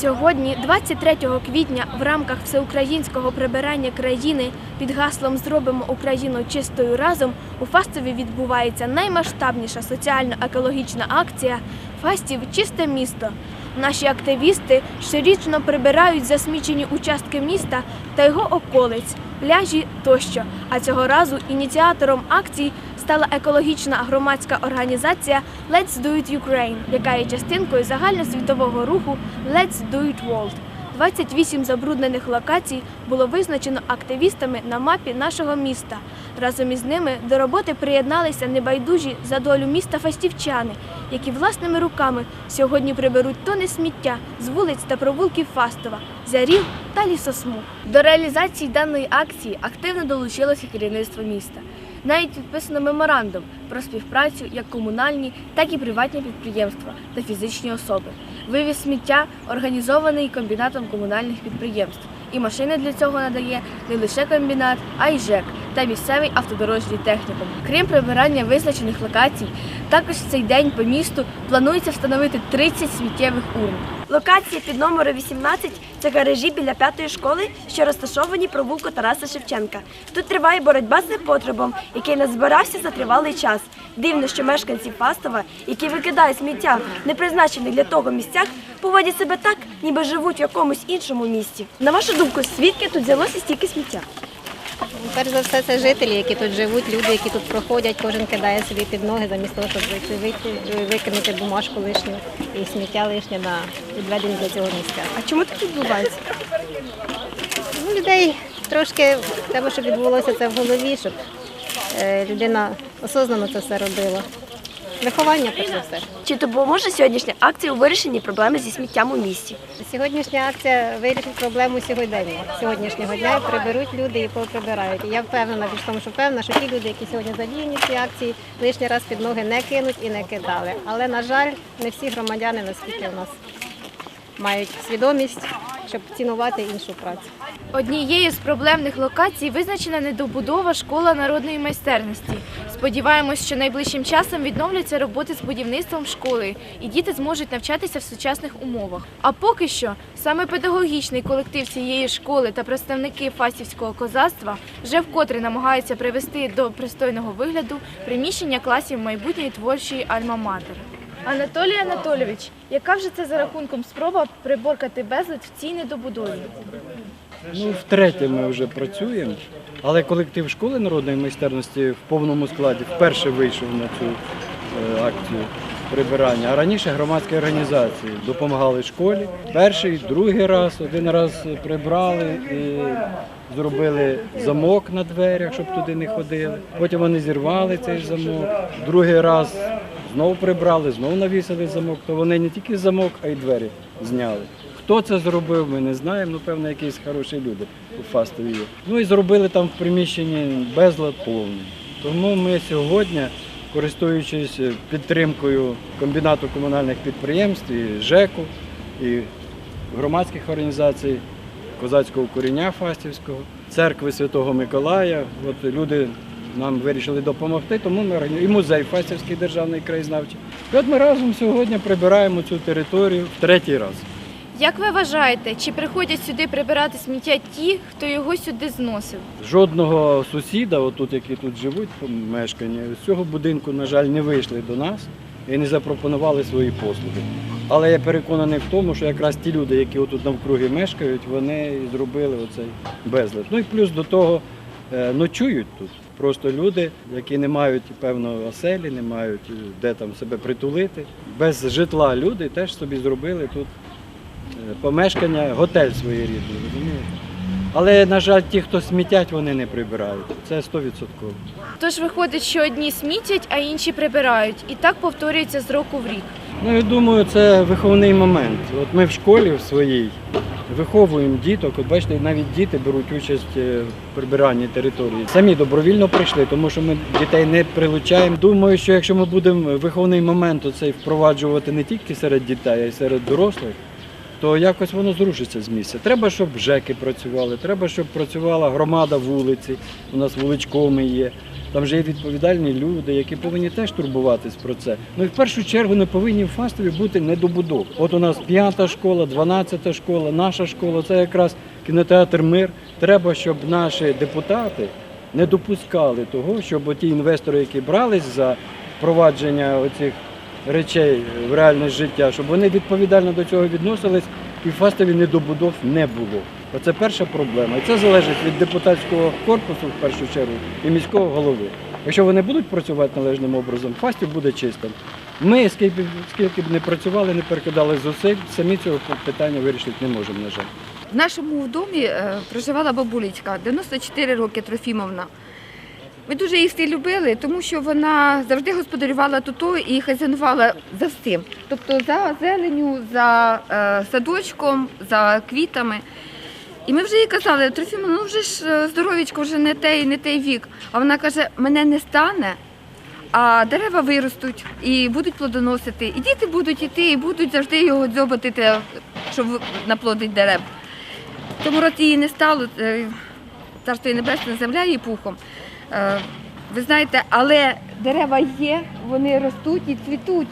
Сьогодні, 23 квітня, в рамках всеукраїнського прибирання країни під гаслом Зробимо Україну чистою разом у Фастові відбувається наймасштабніша соціально-екологічна акція Фастів Чисте місто. Наші активісти щорічно прибирають засмічені участки міста та його околиць, пляжі тощо. А цього разу ініціатором акції стала екологічна громадська організація Let's Do It Ukraine, яка є частинкою загальносвітового руху Let's Do It World. 28 забруднених локацій було визначено активістами на мапі нашого міста. Разом із ними до роботи приєдналися небайдужі за долю міста фастівчани, які власними руками сьогодні приберуть тони сміття з вулиць та провулків Фастова, Зярів та лісосмуг. До реалізації даної акції активно долучилося керівництво міста. Навіть підписано меморандум про співпрацю як комунальні, так і приватні підприємства та фізичні особи. Вивіз сміття організований комбінатом комунальних підприємств. І машини для цього надає не лише комбінат, а й ЖЕК та місцевий автодорожній технікум. Крім прибирання визначених локацій, також в цей день по місту планується встановити 30 сміттєвих урн. Локація під номером 18 – це гаражі біля п'ятої школи, що розташовані провулку Тараса Шевченка. Тут триває боротьба з непотребом, який назбирався за тривалий час. Дивно, що мешканці Фастова, які викидають сміття в непризначених для того місцях, поводять себе так, ніби живуть в якомусь іншому місті. На вашу думку, звідки тут взялося стільки сміття? Перш за все, це жителі, які тут живуть, люди, які тут проходять, кожен кидає собі під ноги, замість того, щоб викинути бумажку лишню і сміття лишнє на відведені для цього місця. А чому так відбувається? Ну, людей трошки треба, щоб відбулося це в голові, щоб е, людина осознано це все робила. Виховання, перш за все. Чи допоможе сьогоднішня акція у вирішенні проблеми зі сміттям у місті? Сьогоднішня акція вирішить проблему сьогодення. Сьогоднішнього дня приберуть люди і поприбирають. І я впевнена більш в тому, що впевнена, що ті люди, які сьогодні задіяні в цій акції, лишній раз під ноги не кинуть і не кидали. Але на жаль, не всі громадяни наскільки у нас мають свідомість, щоб цінувати іншу працю. Однією з проблемних локацій визначена недобудова школа народної майстерності. Сподіваємось, що найближчим часом відновляться роботи з будівництвом школи, і діти зможуть навчатися в сучасних умовах. А поки що саме педагогічний колектив цієї школи та представники фастівського козацтва вже вкотре намагаються привести до пристойного вигляду приміщення класів майбутньої творчої альма-матер. Анатолій Анатолійович, яка вже це за рахунком спроба приборкати безлад в цій недобудові? Ну, втретє ми вже працюємо, але колектив школи народної майстерності в повному складі вперше вийшов на цю е, акцію прибирання. А раніше громадські організації допомагали школі. Перший, другий раз, один раз прибрали і зробили замок на дверях, щоб туди не ходили. Потім вони зірвали цей замок. Другий раз знову прибрали, знову навісили замок. То вони не тільки замок, а й двері зняли. Хто це зробив, ми не знаємо. Ну, певно, якісь хороші люди у Фастові. Ну і зробили там в приміщенні безлад повний. Тому ми сьогодні, користуючись підтримкою комбінату комунальних підприємств, і ЖЕКу, і громадських організацій, козацького коріння Фастівського, церкви Святого Миколая, от люди нам вирішили допомогти, тому ми і музей Фастівський державний краєзнавчий. І от ми разом сьогодні прибираємо цю територію в третій раз. Як ви вважаєте, чи приходять сюди прибирати сміття ті, хто його сюди зносив? Жодного сусіда, отут, які тут живуть, мешкання, з цього будинку, на жаль, не вийшли до нас і не запропонували свої послуги. Але я переконаний в тому, що якраз ті люди, які отут навкруги мешкають, вони зробили оцей безлад. Ну і плюс до того е, ночують тут. Просто люди, які не мають певно оселі, не мають е, де там себе притулити. Без житла люди теж собі зробили тут е, помешкання, готель своєрідний, розумієте? Але, на жаль, ті, хто смітять, вони не прибирають. Це 100%. Тож виходить, що одні смітять, а інші прибирають. І так повторюється з року в рік. Ну, я думаю, це виховний момент. От ми в школі в своїй виховуємо діток. От бачите, навіть діти беруть участь е, в прибиранні території. Самі добровільно прийшли, тому що ми дітей не прилучаємо. Думаю, що якщо ми будемо виховний момент оцей впроваджувати не тільки серед дітей, а й серед дорослих, то якось воно зрушиться з місця. Треба, щоб ЖЕКи працювали, треба, щоб працювала громада вулиці. У нас вуличкоми є. Там же є відповідальні люди, які повинні теж турбуватись про це. Ну і в першу чергу не повинні в Фастові бути недобудов. От у нас п'ята школа, дванадцята школа, наша школа це якраз кінотеатр Мир. Треба, щоб наші депутати не допускали того, щоб ті інвестори, які брались за впровадження оцих речей в реальне життя, щоб вони відповідально до цього відносились і в Фастові недобудов не було. Оце перша проблема. І це залежить від депутатського корпусу в першу чергу і міського голови. Якщо вони будуть працювати належним образом, Фастів буде чистим. Ми, скільки, скільки б не працювали, не перекидали зусиль, самі цього питання вирішити не можемо, на жаль. В нашому домі е, проживала бабулечка, 94 роки Трофімовна. Ми дуже її всі любили, тому що вона завжди господарювала тут і хазяйнувала за всім. Тобто за зеленю, за е, садочком, за квітами. І ми вже їй казали, Трофімовна, ну вже ж е, здоровічко, вже не той, не той вік. А вона каже, мене не стане, а дерева виростуть і будуть плодоносити. І діти будуть іти, і будуть завжди його дзьобати, те, що в- наплодить дерев. Тому році її не стало, е, царство їй небесне, земля її пухом. Е, Ви знаєте, але дерева є, вони ростуть і цвітуть.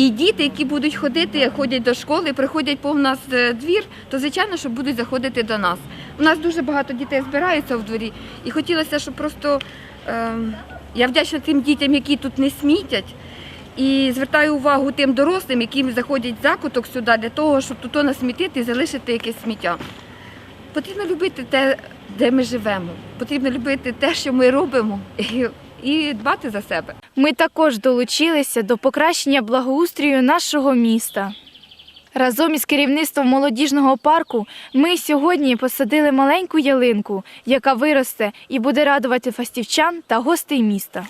І діти, які будуть ходити, ходять до школи, приходять по нас е, двір, то звичайно, що будуть заходити до нас. У нас дуже багато дітей збираються в дворі, і хотілося, щоб просто е, я вдячна тим дітям, які тут не смітять. І звертаю увагу тим дорослим, які заходять закуток сюди для того, щоб тут насмітити і залишити якесь сміття. Потрібно любити те, де ми живемо. Потрібно любити те, що ми робимо, і, дбати за себе. Ми також долучилися до покращення благоустрою нашого міста. Разом із керівництвом молодіжного парку ми сьогодні посадили маленьку ялинку, яка виросте і буде радувати фастівчан та гостей міста.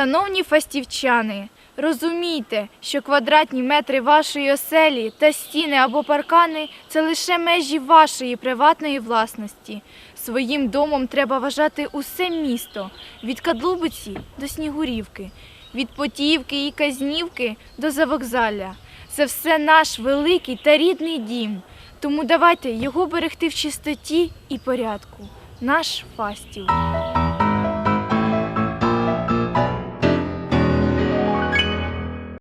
Шановні фастівчани, розумійте, що квадратні метри вашої оселі та стіни або паркани це лише межі вашої приватної власності. Своїм домом треба вважати усе місто від Кадлубиці до Снігурівки, від Потіївки і Казнівки до Завокзалля. Це все наш великий та рідний дім. Тому давайте його берегти в чистоті і порядку. Наш фастів.